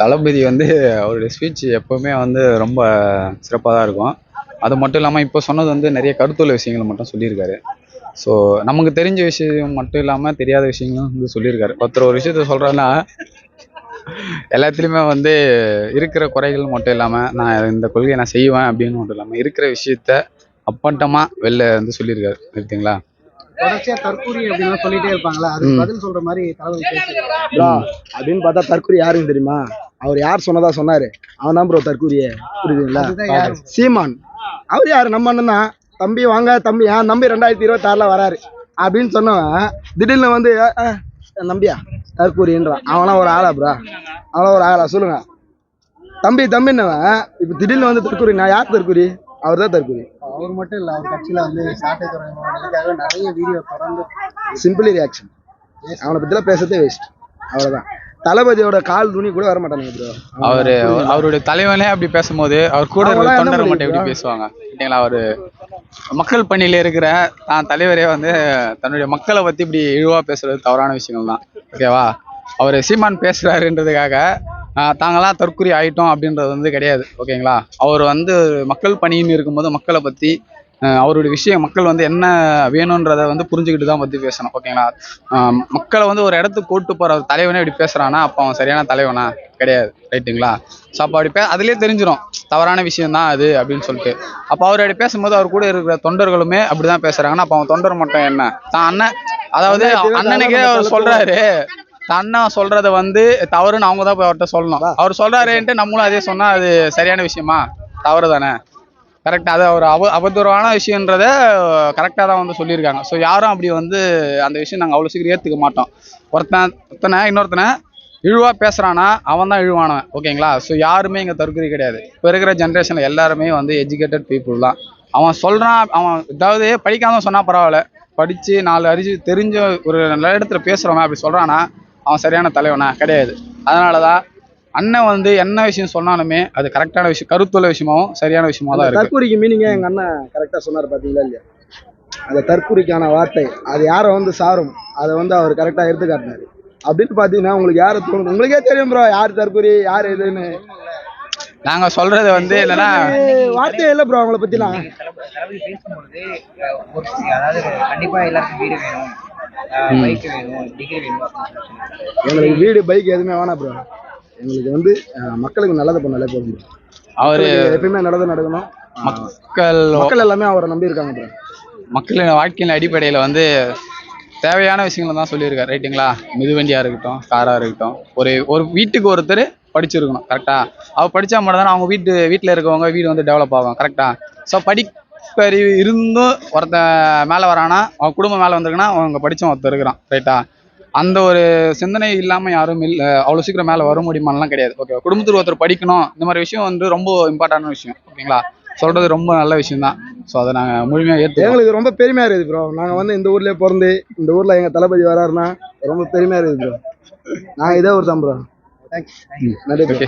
தளபதி வந்து அவருடைய ஸ்பீச் எப்போவுமே வந்து ரொம்ப சிறப்பாக தான் இருக்கும். அது மட்டும் இல்லாமல் இப்போ சொன்னது வந்து நிறைய கருத்துள்ள விஷயங்களை மட்டும் சொல்லியிருக்காரு. ஸோ நமக்கு தெரிஞ்ச விஷயம் மட்டும் இல்லாமல் தெரியாத விஷயங்களும் வந்து சொல்லியிருக்காரு. ஒருத்தர் ஒரு விஷயத்த சொல்கிறேன்னா எல்லாத்துலேயுமே வந்து இருக்கிற குறைகள் மட்டும் இல்லாமல் நான் இந்த கொள்கையை நான் செய்வேன் அப்படின்னு மட்டும் இல்லாமல் இருக்கிற விஷயத்த அப்பட்டமாக வெளில வந்து சொல்லியிருக்காரு. இருக்குங்களா தொடர்ச்சியா தற்கூரி அப்படின்னு சொல்லிட்டே இருப்பாங்களா? ம். பதில் சொல்ற மாதிரி தளபதி அப்படின்னு பார்த்தா தற்கூரி யாருன்னு தெரியுமா? அவர் யார் சொன்னதா சொன்னாரு. அவன் தான் ப்ரோ தற்கூரிய. புரியுதுங்களா? சீமான். அவர் யாரு? நம்ம அண்ணன் தான். தம்பி வாங்க தம்பி என் தம்பி ரெண்டாயிரத்தி இருபத்தாறுல வராரு. அப்படின்னு சொன்னவன் திடீர்னு வந்து "அஹ், அஹ், என் தம்பியா? தற்கூரின்றான். அவன்லாம் ஒரு ஆளா ப்ரோ? அவன்லாம் ஒரு ஆளா? சொல்லுங்க. தம்பி தம்பின்னவன் இப்போ திடீர்னு வந்து தற்கூரி நான் யார் தற்கூரி? அவர் தான் தற்கூரி. அவர் மட்டும் இல்ல அவர் கட்சியில வந்து சாட்டை துறைமுகங்களுக்காக நிறைய வீடியோ தொடர்ந்து சிம்பிளி ரியாக்ஷன் அவனை பத்திலாம் பேசுறதே வேஸ்ட் அவ்வளவுதான். தளபதியோட கால் துணி கூட வர மாட்டானுங்க ப்ரோ அவரு அவருடைய தலைவனே அப்படி பேசும்போது அவர் கூட இருக்கிற தொண்டரை மட்டும் எப்படி? பேசுவாங்க? சரிங்களா அவரு மக்கள் பணியில இருக்கிற தான் தலைவரே வந்து தன்னுடைய மக்களை பத்தி இப்படி இழிவா பேசுறது தவறான விஷயங்கள் தான் ஓகேவா? அவர் சீமான் பேசுறாருன்றதுக்காக தாங்களாம் தற்குறி ஆயிட்டோம் அப்படின்றது வந்து கிடையாது ஓகேங்களா? அவர் வந்து மக்கள் பணின்னு இருக்கும்போது மக்களை பத்தி ஆஹ், அவருடைய விஷயம் மக்கள் வந்து என்ன வேணுன்றதை வந்து புரிஞ்சுக்கிட்டு தான் பத்தி பேசணும் ஓகேங்களா? மக்களை வந்து ஒரு இடத்துக்கு கூட்டு போற ஒரு தலைவனே இப்படி பேசுறானா அப்போ அவன் சரியான தலைவனா? கிடையாது ரைட்டுங்களா? ஸோ அப்போ அப்படி பே அதுலேயே தெரிஞ்சிடும் தவறான விஷயம் தான் அது அப்படின்னு சொல்லிட்டு. அப்போ அவர் அப்படி பேசும்போது அவர் கூட இருக்கிற தொண்டர்களுமே அப்படிதான் பேசுறாங்கன்னா அப்போ அவன் தொண்டர் மட்டும் என்ன? தான் அண்ணன் அதாவது அண்ணனுக்கே அவர் சொல்றாரு தான் அண்ணன் சொல்றத வந்து தவறுன்னு அவங்க தான் போய் அவர்கிட்ட சொல்லணும். அவர் சொல்றாருன்ட்டு நம்மளும் அதே சொன்னா அது சரியான விஷயமா? தவறு தானே? கரெக்டாக அது அவர் அவ அவதூறான விஷயன்றத கரெக்டாக தான் வந்து சொல்லியிருக்காங்க. ஸோ யாரும் அப்படி வந்து அந்த விஷயம் நாங்கள் அவ்வளோ சீக்கிரம் ஏற்றுக்க மாட்டோம். ஒருத்தன் ஒருத்தனை இன்னொருத்தனை இழிவாக பேசுகிறானா அவன் தான் இழிவானவன். ஓகேங்களா? ஸோ யாருமே இங்கே தற்கொலை கிடையாது. இப்போ இருக்கிற ஜென்ரேஷனில் எல்லாருமே வந்து எஜுகேட்டட் பீப்புள் தான். அவன் சொல்கிறான் அவன் அதாவது படிக்காம சொன்னால் பரவாயில்ல. படித்து நாலு அறிஞ்சு தெரிஞ்ச ஒரு நல்ல இடத்துல பேசுகிறவன் அப்படி சொல்கிறானா அவன் சரியான தலைவனா? கிடையாது. அதனால தான் அண்ணன் வந்து என்ன விஷயம் சொன்னாலுமே அது கரெக்டான விஷயம் கருத்துள்ள விஷயமாவும் சரியான விஷயமா தான் இருக்கு. தற்கூரிக்கு மீனிங்க எங்க அண்ணன் கரெக்டா சொன்னார் பாத்தீங்களா இல்லையா? அந்த தற்கூரிக்கான வார்த்தை அது யாரை வந்து சாரும் அதை வந்து அவர் கரெக்டா எடுத்து காட்டினாரு. அப்படின்னு பாத்தீங்கன்னா உங்களுக்கு யாரை தோணுது? உங்களுக்கே தெரியும் ப்ரோ யார் தற்கூரி யார் எதுன்னு. நாங்க சொல்றது வந்து என்னன்னா ஏய், வார்த்தையே இல்லை ப்ரோ அவங்கள பத்திலாம். அதாவது கண்டிப்பா எல்லாருக்கும் வீடு வேணும். பைக் வேணும் டிகிரி வேணும்? அப்படின்னு சொல்லி சொன்னாங்க. எங்களுக்கு வீடு பைக் எதுவுமே வேணாம் ப்ரோ எங்களுக்கு வந்து மக்களுக்கு நல்லது பண்ணாலே போதும் bro. அவரு எப்பயுமே நல்லது நடக்கணும். மக்கள் மக்கள் எல்லாமே அவரை நம்பி இருக்காங்க ப்ரோ மக்களின் வாழ்க்கையின் அடிப்படையில் வந்து தேவையான விஷயங்களை தான் சொல்லியிருக்காரு ரைட்டுங்களா மிதுவண்டியாக இருக்கட்டும் காராக இருக்கட்டும். ஒரு ஒரு வீட்டுக்கு ஒருத்தர் படிச்சிருக்கணும் கரெக்டாக அவள் படித்தா மட்டும் தானே அவங்க வீட்டு வீட்டில் இருக்கவங்க வீடு வந்து டெவலப் ஆகும் கரெக்டாக ஸோ படிப்பறிவு இருந்தும் ஒருத்தன் மேலே வரானா அவன் குடும்பம் மேலே வந்திருக்குன்னா அவங்க படித்தவன் ஒருத்தர் இருக்கிறான் ரைட்டா அந்த ஒரு சிந்தனை இல்லாமல் யாரும் இல்லை அவ்வளோ சீக்கிரம் மேலே வர முடியுமான்லாம் கிடையாது. ஓகே குடும்பத்தில் ஒருத்தர் படிக்கணும் இந்த மாதிரி விஷயம் வந்து ரொம்ப இம்பார்ட்டண்டான விஷயம் ஓகேங்களா சொல்கிறது ரொம்ப நல்ல விஷயம் தான் ஸோ அதை நாங்கள் முழுமையாக ஏற்றுக்கோம் எங்களுக்கு ரொம்ப பெருமையா இருக்குது ப்ரோ நாங்க வந்து இந்த ஊர்லயே பிறந்து இந்த ஊர்ல எங்க தளபதி வராருன்னா ரொம்ப பெருமையா இருக்குது ப்ரோ நாங்க இதே ஊர் தான் ப்ரோ நன்றி bro. ஓகே